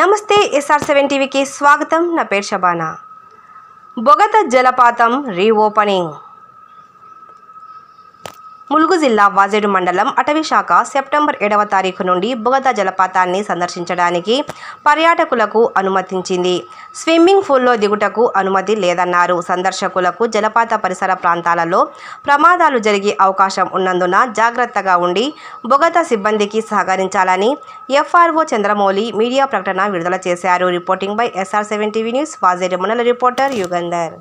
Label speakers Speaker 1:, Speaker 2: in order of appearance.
Speaker 1: నమస్తే SR seven టీవీకి స్వాగతం. నా పేరు షబానా. బొగత జలపాతం రీఓపెనింగ్. ములుగు జిల్లా వాజేడు మండలం అటవీ శాఖ సెప్టెంబర్ ఏడవ తారీఖు నుండి బుగద జలపాతాన్ని సందర్శించడానికి పర్యాటకులకు అనుమతించింది. స్విమ్మింగ్ పూల్లో దిగుటకు అనుమతి లేదన్నారు. సందర్శకులకు జలపాత పరిసర ప్రాంతాలలో ప్రమాదాలు జరిగే అవకాశం ఉన్నందున జాగ్రత్తగా ఉండి బొగత సిబ్బందికి సహకరించాలని ఎఫ్ఆర్ఓ చంద్రమౌళి మీడియా ప్రకటన విడుదల చేశారు. Reporting by SR seven TV news Vajedu. మండల రిపోర్టర్ యుగంధర్.